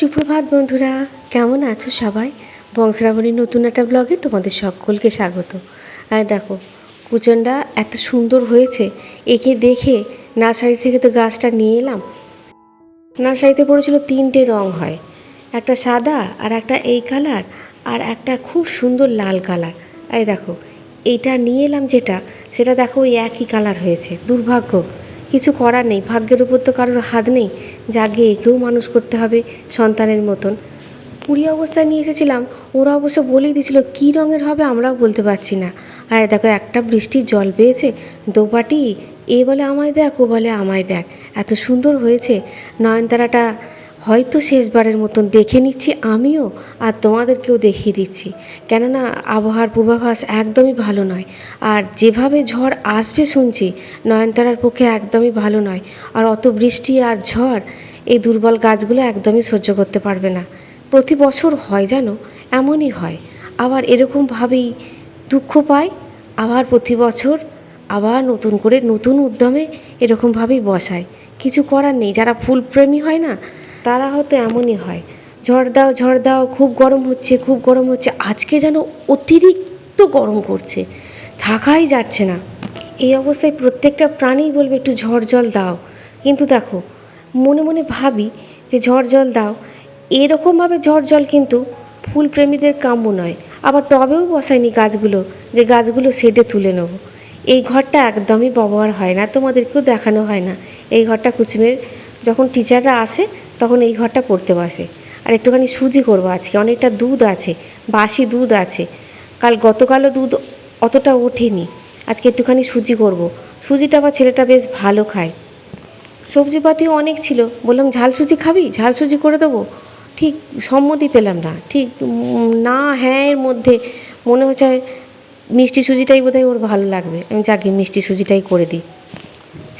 সুপ্রভাত বন্ধুরা, কেমন আছো সবাই? বংশরাবণীর নতুন একটা ব্লগে তোমাদের সকলকে স্বাগত। আর দেখো, কুচনটা এত সুন্দর হয়েছে, একে দেখে নার্সারি থেকে তো গাছটা নিয়ে এলাম। নার্সারিতে পড়েছিল তিনটে রং হয়, একটা সাদা আর একটা এই কালার, আর একটা খুব সুন্দর লাল কালার। এই দেখো, এইটা নিয়ে এলাম যেটা, সেটা দেখো ওই একই কালার হয়েছে, দুর্ভাগ্য। কিছু করার নেই, ভাগ্যের উপর তো কারোর হাত নেই। যাকে একেও মানুষ করতে হবে সন্তানের মতন। কুড়ি অবস্থায় নিয়ে এসেছিলাম, ওরা অবশ্য বলেই দিয়েছিল, কী রঙের হবে আমরাও বলতে পারছি না। আর দেখো, একটা বৃষ্টির জল পেয়েছে, দোপাটি, এ বলে আমায় দেখ, ও বলে আমায় দেখ। এত সুন্দর হয়েছে, নয়নতারাটা হয়তো শেষবারের মতন দেখে নিচ্ছি আমিও আর তোমাদেরকেও দেখিয়ে দিচ্ছি। কেননা আবহাওয়ার পূর্বাভাস একদমই ভালো নয়। আর যেভাবে ঝড় আসবে শুনছি, নয়নতারার পক্ষে একদমই ভালো নয়। আর অত বৃষ্টি আর ঝড়, এই দুর্বল গাছগুলো একদমই সহ্য করতে পারবে না। প্রতি বছর হয় জানো এমনই হয়। আবার এরকমভাবেই দুঃখ পায়, আবার প্রতি বছর আবার নতুন করে নতুন উদ্যমে এরকমভাবেই বসায়। কিছু করার নেই, যারা ফুলপ্রেমী হয় না তারা হয়তো এমনই হয়। ঝড় দাও ঝড় দাও, খুব গরম হচ্ছে, খুব গরম হচ্ছে। আজকে যেন অতিরিক্ত গরম করছে থাকাই যাচ্ছে না। এই অবস্থায় প্রত্যেকটা প্রাণী বলবে, একটু ঝড় জল দাও। কিন্তু দেখো, মনে মনে ভাবি যে ঝড় জল দাও, এরকমভাবে ঝড় জল কিন্তু ফুল প্রেমীদের কাম্য নয়। আবার টবেও বসায়নি গাছগুলো, যে গাছগুলো সেটে তুলে নেব। এই ঘরটা একদমই ব্যবহার হয় না, তোমাদেরকেও দেখানো হয় না। এই ঘরটা কুচুমের, যখন টিচাররা আসে তখন এই ঘরটা পড়তে বসে। আর একটুখানি সুজি করব আজকে, অনেকটা দুধ আছে, বাসি দুধ আছে। কাল গতকালও দুধ অতটা ওঠেনি, আজকে একটুখানি সুজি করব। সুজিটা আবার ছেলেটা বেশ ভালো খায়। সবজিপাতিও অনেক ছিল, বললাম, ঝাল সুজি খাবি? ঝাল সুজি করে দেবো? ঠিক সম্মতি পেলাম না, ঠিক না হ্যাঁ এর মধ্যে মনে হচ্ছে মিষ্টি সুজিটাই বোধহয় ওর ভালো লাগবে। আমি যাকে মিষ্টি সুজিটাই করে দিই।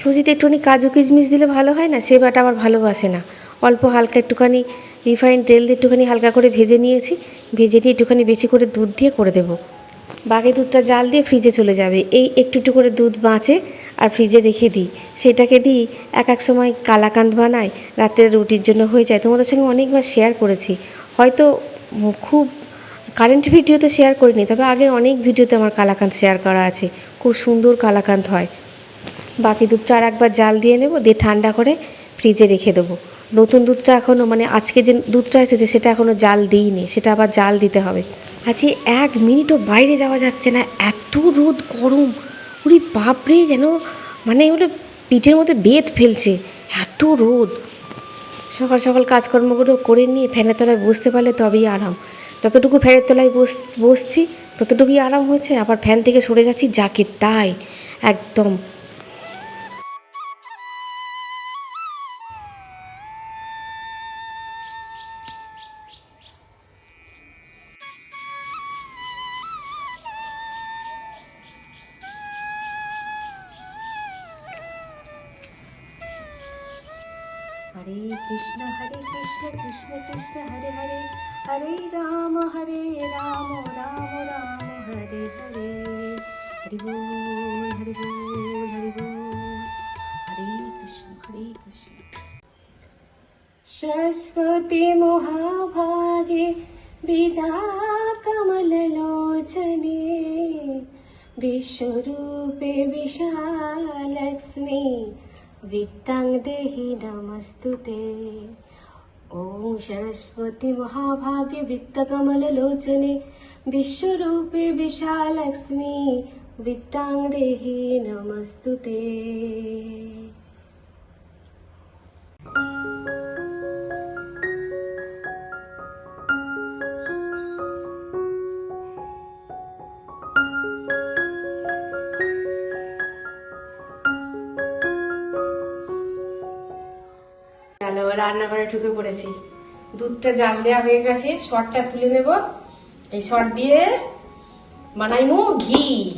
সুজিতে একটুখানি কাজু কিশমিশ দিলে ভালো হয় না? সে বাটা আবার ভালোবাসে না। অল্প হালকা একটুখানি রিফাইন্ড তেল দিয়ে একটুখানি হালকা করে ভেজে নিয়েছি। ভেজে নিয়ে একটুখানি বেশি করে দুধ দিয়ে করে দেবো। বাকি দুধটা জাল দিয়ে ফ্রিজে চলে যাবে। এই একটু একটু করে দুধ বাঁচে আর ফ্রিজে রেখে দিই। সেটাকে দিই এক এক সময় কালাকান্দ বানাই। রাতের রুটির জন্য হয়ে যায়। তোমাদের সঙ্গে অনেকবার শেয়ার করেছি। হয়তো খুব কারেন্ট ভিডিওতে শেয়ার করিনি, তবে আগে অনেক ভিডিওতে আমার কালাকান্দ শেয়ার করা আছে। খুব সুন্দর কালাকান্দ হয়। বাকি দুধটা আর একবার জাল দিয়ে নেব, দিয়ে ঠান্ডা করে ফ্রিজে রেখে দেবো। নতুন দুধটা এখনও মানে আজকে যে দুধটা এসেছে সেটা এখনও জাল দিইনি, সেটা আবার জাল দিতে হবে। আজকে এক মিনিটও বাইরে যাওয়া যাচ্ছে না, এত রোদ গরম। উরি বাপরে, যেন মানে ওটা পিঠের মধ্যে বেত ফেলছে, এত রোদ। সকাল সকাল কাজকর্মগুলো করে নিয়ে ফ্যানের তলায় বসতে পারলে তবেই আরাম। যতটুকু ফ্যানের তলায় বস, বসছি, ততটুকুই আরাম হয়েছে, আবার ফ্যান থেকে সরে যাচ্ছি, যাকে তাই, একদম। हरे कृष्ण हरे कृष्ण कृष्ण कृष्ण हरे हरे हरे राम हरे राम राम राम हरे हरे हरि बोल हरि बोल हरि बोल हरे कृष्ण हरे कृष्ण सरस्वती महाभागे विदा कमललोचने विश्वरूपे विशालक्ष्मी वित्तां देहि नमस्तु ते। ॐ सरस्वती महाभागे वित्तकमललोचने विश्वरूपे विशालक्ष्मी वित्तां देहि नमस्तु ते চলো রান্নাঘরে ঢুকে পড়েছি। দুধটা জাল দেওয়া হয়ে গেছে, শটটা তুলে নেব। এই শট দিয়ে বানাইমু ঘি।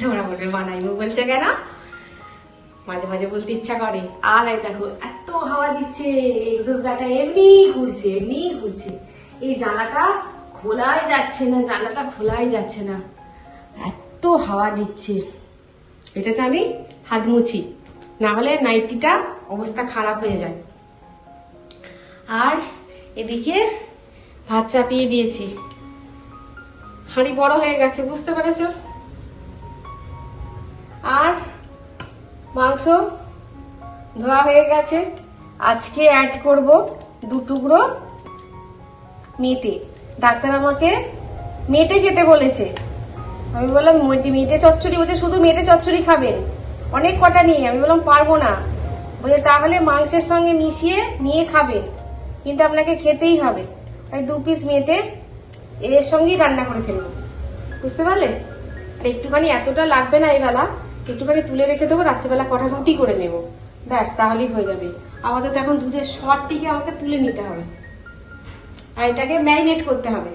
তোমরা বলবে, বানাইমু বলছে কেন? মাঝে মাঝে বলতে ইচ্ছা করে। আর এই দেখো, এত হাওয়া দিচ্ছে, এক্সস্ট গাটা এমনি ঘুরছে এমনি ঘুরছে। এই জানাটা খোলাই যাচ্ছে না জানাটা খোলাই যাচ্ছে না। এত হাওয়া দিচ্ছে। এটাতে আমি হাত মুছি। না হলে নাইটিটা অবস্থা খারাপ হয়ে যায়। আর এদিকে ভাত চাপিয়ে দিয়েছি। হাঁড়ি বড় হয়ে গেছে, বুঝতে পেরেছ? আর মাংস ধোয়া হয়ে গেছে। আজকে অ্যাড করব দু টুকরো মেটে। ডাক্তার আমাকে মেটে খেতে বলেছে। আমি বললাম মেটে চচ্চড়ি। বলছে, শুধু মেটে চচ্চড়ি খাবেন। অনেক কটা নিয়ে, আমি বললাম, পারব না। বলছে, তাহলে মাংসের সঙ্গে মিশিয়ে নিয়ে খাবেন। কিন্তু আপনাকে খেতেই হবে। ওই দু পিস মেটে এর সঙ্গেই রান্না করে ফেলব। বুঝতে পারলে আর একটুখানি এতটা লাগবে না এই বেলা, একটুখানি তুলে রেখে দেবো, রাত্রিবেলা কটা রুটি করে নেব। ব্যাস, তাহলেই হয়ে যাবে। আমাদের তো এখন দুধের শর্টটিকে আমাকে তুলে নিতে হবে। আর এটাকে ম্যারিনেট করতে হবে।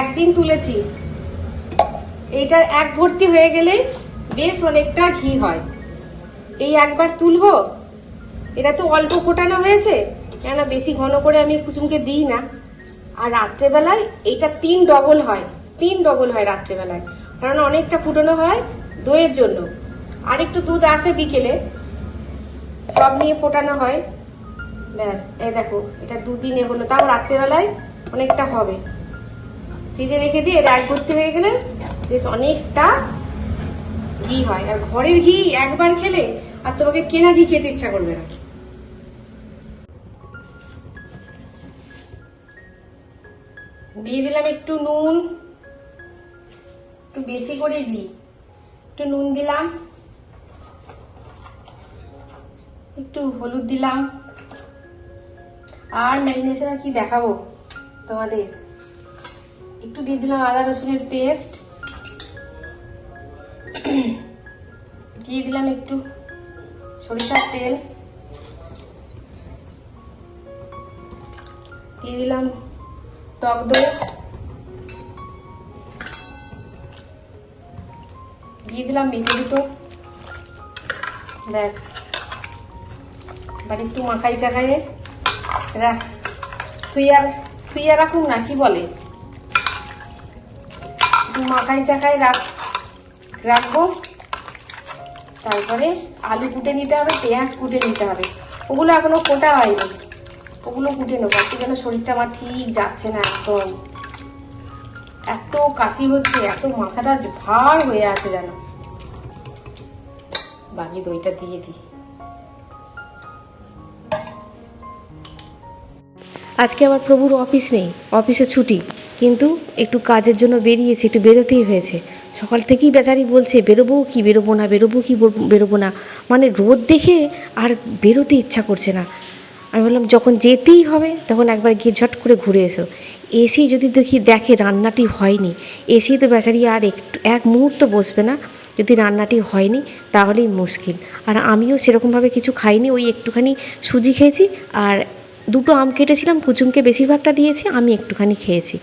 একদিন তুলেছি। এইটার এক ভর্তি হয়ে গেলেই বেশ অনেকটা ঘি হয়। এই একবার তুলবো এটা তো অল্প ফোটানো হয়েছে। কেন বেশি ঘন করে আমি কুসুমকে দিই না। আর রাত্রেবেলায় এইটা তিন ডবল হয়। তিন ডবল হয় রাত্রেবেলায়। কারণ অনেকটা ফুটানো হয় দইয়ের জন্য। আর একটু দুধ আসে বিকেলে। সব নিয়ে ফোটানো হয়। ব্যাস এ দেখো, এটা দুদিনে হলো। তাও রাত্রেবেলায় অনেকটা হবে। ফ্রিজে রেখে দিয়ে এটা এক ভর্তি হয়ে গেলে বেশ অনেকটা ঘি হয়। আর ঘরের ঘি একবার খেলে আর তোমাকে কেনা ঘি খেতে ইচ্ছা করবে না। দিয়ে দিলাম একটু নুন। একটু বেশি করে দিই একটু নুন দিলাম। একটু হলুদ দিলাম। আর ম্যারিনেশন আর কি দেখাবো তোমাদের? একটু দিয়ে দিলাম আদা রসুনের পেস্ট দিয়ে দিলাম একটু সরিষার তেল। দিয়ে দিলাম টক দই। দিয়ে দিলাম মেথি দুটো। ব্যাস। এবার একটু মাখাই চাখাইয়ে। রাখ। তুই আর, তুই রাখুন না, কি বলে? একটু মাখাই চাখাই রাখ। রাখব। তারপরে আলু কুটে নিতে হবে, পেঁয়াজ কুটে নিতে হবে। ওগুলো এখনও কোটা হয়নি। ওগুলো কুটে নেব। আজকে যেন শরীরটা আমার ঠিক যাচ্ছে না একদম। এত কাশি হচ্ছে, এত মাথাটা ভার হয়ে আছে যেন। বাকি দইটা দিয়ে দিই। আজকে আমার প্রভুর অফিস নেই, অফিসে ছুটি। কিন্তু একটু কাজের জন্য বেরিয়েছে, একটু বেরোতেই হয়েছে। সকাল থেকেই বেচারি বলছে, বেরোবো কি, বেরোবো না, বেরোবো কি, বেরোবো না। মানে রোদ দেখে আর বেরোতে ইচ্ছা করছে না। আমি বললাম, যখন যেতেই হবে, তখন একবার গিয়ে ঝট করে ঘুরে এসো। এসি যদি দেখি, দেখে রান্নাটি হয়নি এসি তো বেচারি আর একটু, এক মুহূর্ত বসবে না, যদি রান্নাটি হয়নি, তাহলেই মুশকিল। আর আমিও সেরকমভাবে কিছু খাইনি, ওই একটুখানি সুজি খেয়েছি, আর দুটো আম কেটেছিলাম, কুচুমকে বেশিরভাগটা দিয়েছি, আমি একটুখানি খেয়েছি।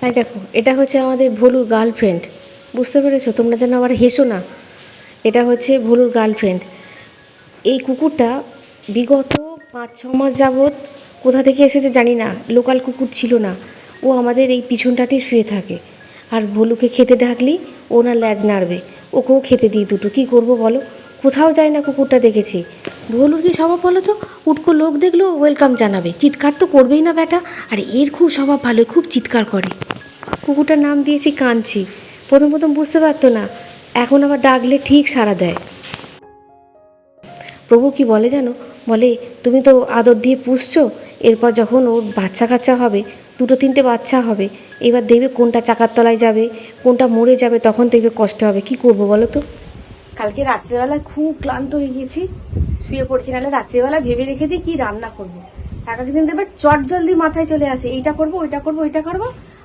তাই দেখো, এটা হচ্ছে আমাদের ভলুর গার্লফ্রেন্ড। বুঝতে পেরেছ? তোমরা যেন আবার হেসো না। এটা হচ্ছে ভলুর গার্লফ্রেন্ড। এই কুকুরটা বিগত পাঁচ, ছ মাস যাবৎ কোথা থেকে এসেছে জানি না, লোকাল কুকুর ছিল না। ও আমাদের এই পিছনটাতেই শুয়ে থাকে। আর ভলুকে খেতে ডাকলি, ও না ল্যাজ নাড়বে। ওকেও খেতে দিই দুটো। কী করব বলো? কোথাও যায় না কুকুরটা দেখেছি। ভলুর কি স্বভাব বলো তো? উটকো লোক দেখলেও ওয়েলকাম জানাবে। চিৎকার তো করবেই না ব্যাটা। আর এর খুব স্বভাব ভালো খুব চিৎকার করে। কুকুরটার নাম দিয়েছি কাঞ্চি। প্রথম প্রথম বুঝতে পারতো না। এখন আবার ডাকলে ঠিক সাড়া দেয়। প্রভু কি বলে জানো? বলে, তুমি তো আদর দিয়ে পুষছো। এরপর যখন ওর বাচ্চা কাচ্চা হবে, দুটো তিনটে বাচ্চা হবে, এবার দেখবে কোনটা চাকার তলায় যাবে, কোনটা মরে যাবে, তখন দেখবে কষ্ট হবে। কি করব বলো তো? কালকে রাত্রেবেলায় খুব ক্লান্ত হয়ে গেছি শুয়ে পড়ছি, নাহলে রাত্রেবেলা ভেবে রেখে দিই কি রান্না করব? এক একদিন দেখবে চট জলদি মাথায় চলে আসে, এইটা করব, ওইটা করব ওইটা করব।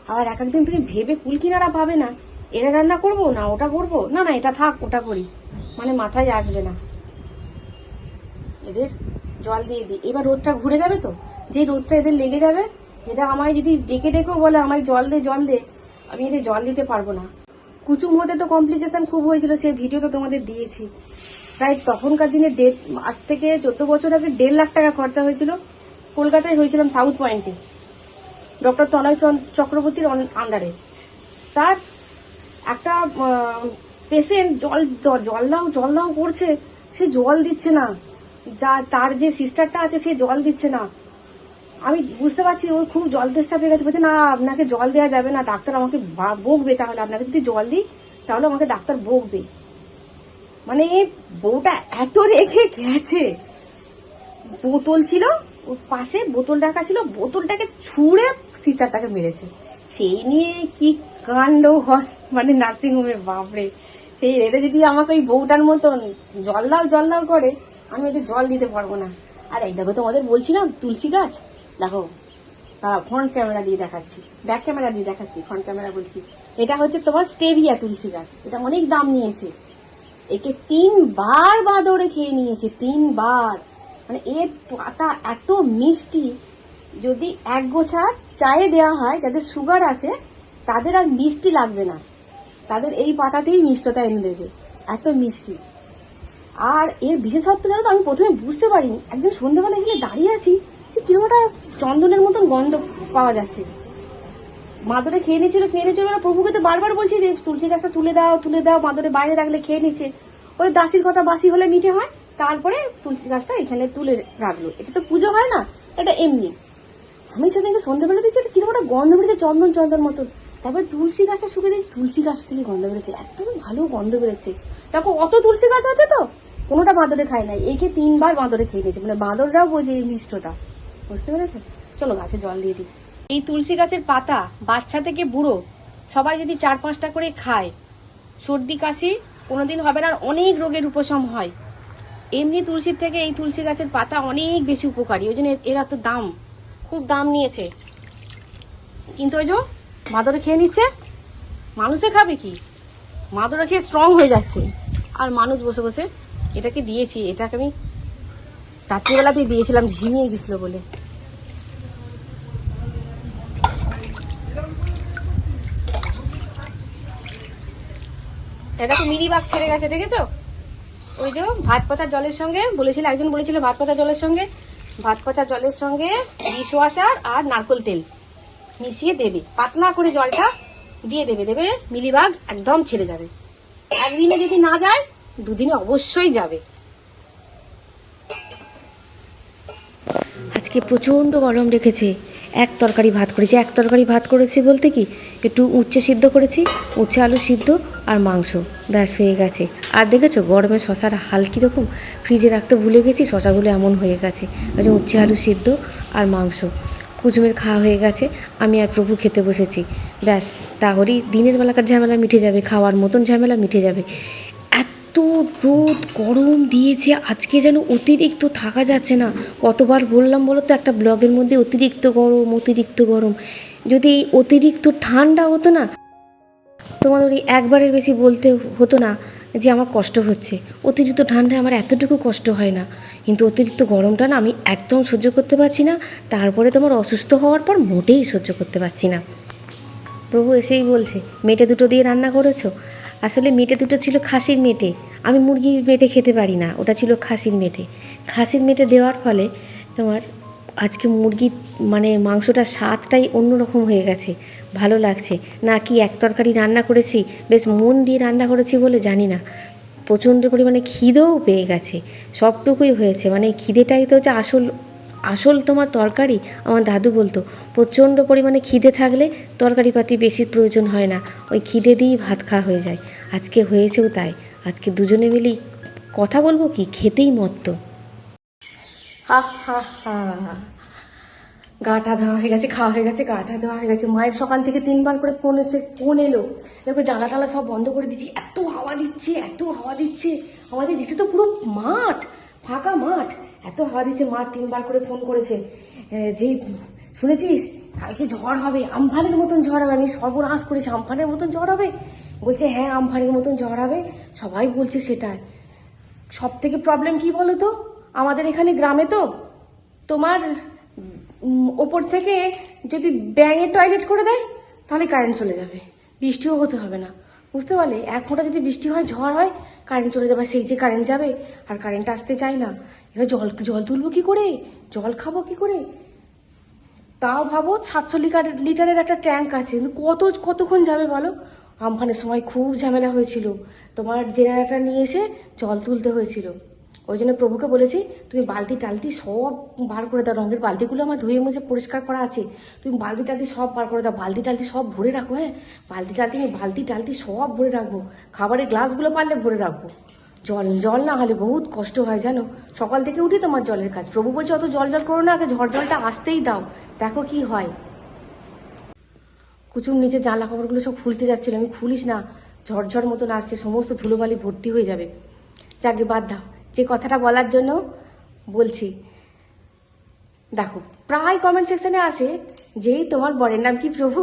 আবার এক একদিন তুমি ভেবে কুলকিনারা পাবে না এটা রান্না করব না, ওটা করব? না না, এটা থাক, ওটা করি। মানে মাথায় আসবে না। এদের জল দিয়ে দিই। এবার রোদটা ঘুরে যাবে তো? যে রোদটা এদের লেগে যাবে এটা আমায় যদি ডেকে ডেকেও বলে, আমায় জল দে জল দে, আমি এদের জল দিতে পারব না। কুচুম হতে তো কমপ্লিকেশন খুব হয়েছিল সেই ভিডিও তো তোমাদের দিয়েছি। প্রায় তখনকার দিনে দেড়, আজ থেকে চোদ্দ বছর আগে দেড় লাখ টাকা খরচা হয়েছিল। কলকাতায় হয়েছিলাম সাউথ পয়েন্টে ডক্টর তনয় চক্রবর্তীর আন্ডারে তার একটা পেশেন্ট জল জল দাও জল দাও করছে, সে জল দিচ্ছে না। যা, তার যে সিস্টারটা আছে, সে জল দিচ্ছে না। আমি বুঝতে পারছি, ও খুব জল তেষ্টা পেয়ে গেছে। বলছে, না, আপনাকে জল দেওয়া যাবে না, ডাক্তার আমাকে বকবে তাহলে। আপনাকে যদি জল দিই, তাহলে আমাকে ডাক্তার বকবে। মানে বউটা এত রেখে গেছে। বোতল ছিল, ওর পাশে বোতল রাখা ছিল, বোতলটাকে ছুঁড়ে সিস্টারটাকে মেরেছে। সেই নিয়ে কি কাণ্ড হস মানে নার্সিং হোমে বাপরে। সেই এটা যদি আমাকে ওই বউটার মতন জল দাও জল দাও করে আমি ওদের জল দিতে পারব না। আর এই দেখো তোমাদের বলছিলাম, তুলসী গাছ? দেখো, তারা ফ্রন্ট ক্যামেরা দিয়ে দেখাচ্ছি। ব্যাক ক্যামেরা দিয়ে দেখাচ্ছি ফ্রন্ট ক্যামেরা বলছি। এটা হচ্ছে তোমার স্টেভিয়া তুলসী গাছ। এটা অনেক দাম নিয়েছে। একে তিনবার বাঁদরে খেয়ে নিয়েছে, তিনবার। মানে এর পাতা এত মিষ্টি। যদি এক গোছা চায়ে দেওয়া হয়, যাদের সুগার আছে, তাদের আর মিষ্টি লাগবে না। তাদের এই পাতাতেই মিষ্টতা এনে দেবে। এত মিষ্টি। আর এর বিশেষত্ব জানো তো, আমি প্রথমে বুঝতে পারিনি। একদিন সন্ধ্যেবেলা এখানে দাঁড়িয়ে আছি, যে কীরকম একটা চন্দনের মতন গন্ধ পাওয়া যাচ্ছে। মাদরে খেয়ে নিয়েছিল খেয়ে নিয়েছিল ওরা প্রভুকে তো বারবার বলছি যে, তুলসী গাছটা তুলে দাও তুলে দাও, মাদরে বাইরে রাখলে খেয়ে নিচ্ছে। ওই দাসির কথা বাসি হলে মিঠে হয়, তারপরে তুলসী গাছটা এখানে তুলে রাখল। এটা তো পুজো হয় না, এটা এমনি। আমি সেদিনকে সন্ধ্যাবেলা দিচ্ছি এটা কীরকম একটা গন্ধ বেরোচ্ছে, চন্দন চন্দন মতন। তারপর তুলসী গাছটা শুকে দিয়েছি তুলসী গাছ থেকে গন্ধ বেরোচ্ছে এত ভালো গন্ধ বেরোচ্ছে। দেখো, অত তুলসী গাছ আছে তো কোনোটা বাঁদরে খায় নাই, একে তিনবার বাঁদরে খেয়ে নিয়েছে। মানে বাঁদররাও বোঝে এই মিষ্টটা বুঝতে পেরেছ চলো গাছে জল দিয়ে দিই। এই তুলসী গাছের পাতা বাচ্চা থেকে বুড়ো, সবাই যদি চার পাঁচটা করে খায়, সর্দি, কাশি, কোনোদিন হবে না অনেক রোগের উপশম হয়। এমনি তুলসীর থেকে এই তুলসী গাছের পাতা অনেক বেশি উপকারী। ওই জন্য এর- এর এত দাম, খুব দাম নিয়েছে। কিন্তু ওই যে মাদরে খেয়ে নিচ্ছে, মানুষে খাবে কি? মাদরে খেয়ে স্ট্রং হয়ে যাচ্ছে। আর মানুষ বসে বসে এটাকে দিয়েছি, এটাকে আমি রাত্রিবেলাতেই দিয়েছিলাম, ঝিমিয়ে গেছিল বলে। এটা তো বাঘ ছেড়ে গেছে, দেখেছ? ওই যে ভাত পাতার জলের সঙ্গে বলেছিল, একজন বলেছিল ভাত পাতার জলের সঙ্গে, ভাত পাতার জলের সঙ্গে ডিশ ওয়াশার আর নারকোল তেল মিশিয়ে দেবে। পাতলা করে জলটা দিয়ে দেবে দেবে মিলিবাগ একদম ছেড়ে যাবে। একদিনে যদি না যায় দুদিনে অবশ্যই যাবে। আজকে প্রচণ্ড গরম রেখেছে। এক তরকারি ভাত করেছি। এক তরকারি ভাত করেছি বলতে কি, একটু উচ্ছে সিদ্ধ করেছি। উচ্ছে, আলু সিদ্ধ আর মাংস। ব্যাস হয়ে গেছে। আর দেখেছ, গরমে শশার হাল কীরকম? ফ্রিজে রাখতে ভুলে গেছি, শশাগুলো এমন হয়ে গেছে। যে উচ্ছে, আলু সিদ্ধ আর মাংস। কুচুমের খাওয়া হয়ে গেছে। আমি আর প্রভু খেতে বসেছি। ব্যাস, তাহলেই দিনের বেলাকার ঝামেলা মিটে যাবে, খাওয়ার মতন ঝামেলা মিটে যাবে। এত রোদ, গরম দিয়েছে আজকে যেন অতিরিক্ত থাকা যাচ্ছে না। কতবার বললাম বলো তো, একটা ব্লগের মধ্যে অতিরিক্ত গরম অতিরিক্ত গরম। যদি এই অতিরিক্ত ঠান্ডা হতো না, তোমাদের ওই একবারের বেশি বলতে হতো না যে আমার কষ্ট হচ্ছে। অতিরিক্ত ঠান্ডায় আমার এতটুকু কষ্ট হয় না। কিন্তু অতিরিক্ত গরমটা না আমি একদম সহ্য করতে পারছি না। তারপরে তোমার অসুস্থ হওয়ার পর মোটেই সহ্য করতে পারছি না। প্রভু এসেই বলছে মেটে দুটো দিয়ে রান্না করেছ? আসলে মেটে দুটো ছিল খাসির মেটে আমি মুরগির মেটে খেতে পারি না, ওটা ছিল খাসির মেটে খাসির মেটে দেওয়ার ফলে তোমার আজকে মুরগির মানে মাংসটার স্বাদটাই অন্যরকম হয়ে গেছে, ভালো লাগছে। না কি এক তরকারি রান্না করেছি? বেশ মন দিয়ে রান্না করেছি বলে জানি না। প্রচণ্ড পরিমাণে খিদেও পেয়ে গেছে, সবটুকুই হয়েছে। মানে খিদেটাই তো হচ্ছে আসল আসল তোমার তরকারি? আমার দাদু বলতো, প্রচণ্ড পরিমাণে খিদে থাকলে তরকারি পাতি বেশি প্রয়োজন হয় না, ওই খিদে দিয়েই ভাত খাওয়া হয়ে যায়। আজকে হয়েছেও তাই, আজকে দুজনে মিলেই কথা বলব কি? খেতেই মত্ত। হা হা হা। গাটা ধোয়া হয়ে গেছে, খাওয়া হয়ে গেছে গাটা ধোয়া হয়ে গেছে। মায়ের সকাল থেকে তিনবার করে ফোন এসে, ফোন এলো। দেখো জানলা টালা সব বন্ধ করে দিচ্ছি এত হাওয়া দিচ্ছে, এত হাওয়া দিচ্ছে। আমাদের যেটা তো পুরো মাঠ, ফাঁকা মাঠ। এত হাওয়া দিচ্ছে মা তিনবার করে ফোন করেছে। যে শুনেছিস? কালকে ঝড় হবে, আমফানের মতন ঝড় হবে, আমি সর্বনাশ করেছি, আমফানের মতন ঝড় হবে। বলছে হ্যাঁ আমফানের মতন ঝড় হবে, সবাই বলছে সেটাই। সব থেকে প্রবলেম কি বলো তো আমাদের এখানে গ্রামে তো, তোমার ওপর থেকে যদি ব্যাঙের টয়লেট করে দেয়, তাহলে কারেন্ট চলে যাবে। বৃষ্টিও হতে হবে না। বুঝতে পারলে? এক ফোঁটা যদি বৃষ্টি হয়, ঝড় হয় কারেন্ট চলে যাবে। সেই যে কারেন্ট যাবে, আর কারেন্ট আসতে চায় না। এবার জল জল তুলবো কি করে? জল খাব কি করে? তাও ভাবো সাতশো লিটার লিটারের একটা ট্যাঙ্ক আছে, কিন্তু কত, কতক্ষণ যাবে বলো? আমফানের সময় খুব ঝামেলা হয়েছিল। তোমার জেনারেটার নিয়ে এসে জল তুলতে হয়েছিল। ওই জন্য প্রভুকে বলেছি, তুমি বালতি টালতি সব বার করে দাও, রঙের বালতিগুলো আমার ধুয়ে মুছে পরিষ্কার করা আছে। তুমি বালতি টালতি সব বার করে দাও, বালতি টালতি সব ভরে রাখো হ্যাঁ? বালতি টালতি বালতি টালতি সব ভরে রাখব। খাবারের গ্লাসগুলো পারলে ভরে রাখব। জল জল না হলে বহুত কষ্ট হয় জানো? সকাল থেকে উঠি তোমার জলের কাজ। প্রভু বলছে অত জল জল করো না আগে ঝড় জলটা আসতেই দাও। দেখো কি হয়। কুচুম নিচে জানলা কাপড়গুলো সব খুলতে যাচ্ছিল। আমি খুলিস না ঝরঝর মতন আসছে সমস্ত ধুলোবালি ভর্তি হয়ে যাবে। যাকে বাদ দাও। যে কথাটা বলার জন্য বলছি। দেখো প্রায় কমেন্ট সেকশনে আসে যে তোমার বরের নাম কি প্রভু?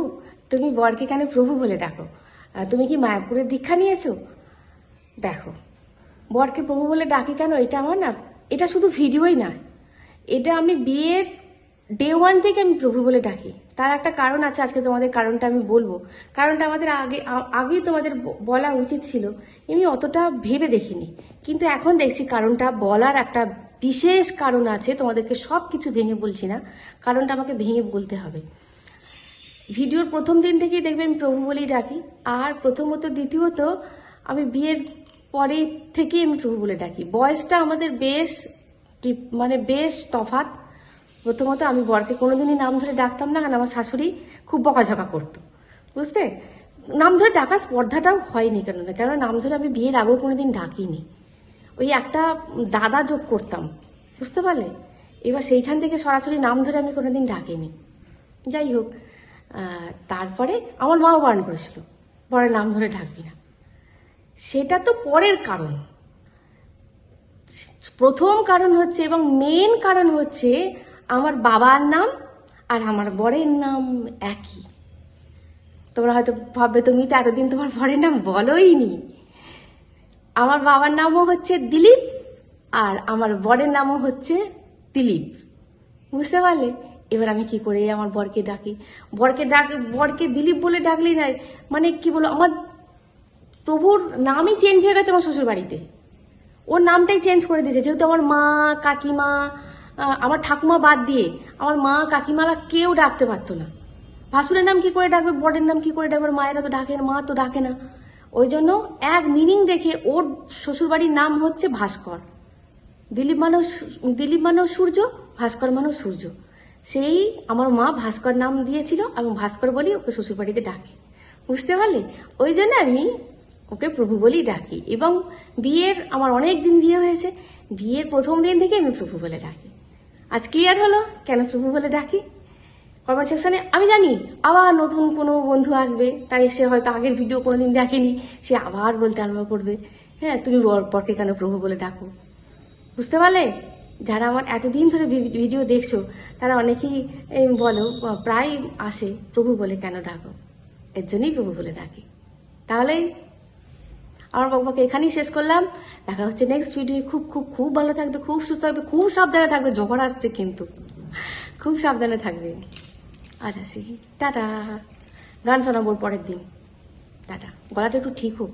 তুমি বরকে কেন প্রভু বলে আহ, তুমি কি মায়াপুরের দীক্ষা নিয়েছো? দেখো বরকে প্রভু বলে ডাকি কেন? এটা আমার না, এটা শুধু ভিডিওই না এটা আমি বিয়ের ডে ওয়ান থেকে আমি প্রভু বলে ডাকি। তার একটা কারণ আছে, আজকে তোমাদের কারণটা আমি বলব। কারণটা আমাদের আগে আগেই তোমাদের বলা উচিত ছিল। আমি অতটা ভেবে দেখিনি। কিন্তু এখন দেখছি কারণটা বলার একটা বিশেষ কারণ আছে। তোমাদেরকে সব কিছু ভেঙে বলছি না। কারণটা আমাকে ভেঙে বলতে হবে। ভিডিওর প্রথম দিন থেকেই দেখবে আমি প্রভু বলেই ডাকি। আর প্রথমত, দ্বিতীয়ত, আমি বিয়ের পরে থেকেই আমি প্রভু বলে ডাকি। বয়সটা আমাদের বেশ মানে বেশ তফাৎ। প্রথমত আমি বরকে কোনোদিনই নাম ধরে ডাকতাম না, কারণ আমার শাশুড়ি খুব বকাঝকা করতো। বুঝতে? নাম ধরে ডাকার স্পর্ধাটাও হয়নি কেন না কেন নাম ধরে আমি বিয়ের আগেও কোনোদিন ডাকিনি। ওই একটা দাদা যোগ করতাম, বুঝতে পারলে? এবার সেইখান থেকে সরাসরি নাম ধরে আমি কোনোদিন ডাকিনি। যাই হোক তারপরে আমার মাও বারণ করেছিল বরের নাম ধরে ডাকবি না। সেটা তো পরের কারণ। প্রথম কারণ হচ্ছে এবং মেন কারণ হচ্ছে আমার বাবার নাম আর আমার বরের নাম একই। তোমরা হয়তো ভাববে, তুমি তো এতদিন তোমার বরের নাম বলোই নি। আমার বাবার নামও হচ্ছে দিলীপ আর আমার বরের নামও হচ্ছে দিলীপ। বুঝতে পারলে? এবার আমি কি করে আমার বরকে ডাকি? বরকে ডাক, বরকে দিলীপ বলে ডাকলেই নাই মানে কি বলো? আমার প্রভুর নামই চেঞ্জ হয়ে গেছে আমার শ্বশুর বাড়িতে ওর নামটাই চেঞ্জ করে দিয়েছে। যেহেতু আমার মা, কাকিমা আমার ঠাকুমা বাদ দিয়ে আমার মা, কাকিমারা কেউ ডাকতে পারতো না। ভাসুরের নাম কি করে ডাকবে, বরের নাম কি করে ডাকবে মায়েরা তো ডাকে, মা তো ডাকে না। ওই জন্য এক মিনিং দেখে ওর শ্বশুরবাড়ির নাম হচ্ছে ভাস্কর। দিলীপ মানেও সু- দিলীপ মানেও সূর্য, ভাস্কর মানেও সূর্য। সেই আমার মা ভাস্কর নাম দিয়েছিল এবং ভাস্কর বলি ওকে শ্বশুরবাড়িতে ডাকে। বুঝতে পারলে? ওই জন্য আমি ওকে প্রভু বলেই ডাকি। এবং বিয়ের আমার অনেক দিন বিয়ে হয়েছে, বিয়ের প্রথম দিন থেকে আমি প্রভু বলে ডাকি। আজ ক্লিয়ার হলো? কেন প্রভু বলে ডাকি? কমেন্ট সেকশনে আমি জানি, আবার নতুন কোনো বন্ধু আসবে, তাই সে হয়তো আগের ভিডিও কোনো দিন দেখেনি, সে আবার বলতে আরম্ভ করবে। হ্যাঁ তুমি বরকে কেন প্রভু বলে ডাকো? বুঝতে পারলে? যারা আমার এতদিন ধরে ভিডিও দেখছ, তারা অনেকেই বলো প্রায় আসে, প্রভু বলে কেন ডাকো? এর জন্যই প্রভু বলে ডাকি। তাহলে আমার বকবক এখানেই শেষ করলাম। দেখা হচ্ছে নেক্সট ভিডিও খুব খুব খুব ভালো থাকবে, খুব সুস্থ থাকবে, খুব সাবধানে থাকবে। ঝড় আসছে কিন্তু। খুব সাবধানে থাকবে। আর আসি। টাটা। গান শোনাবোর পরের দিন। টাটা। গলাটা একটু ঠিক হোক।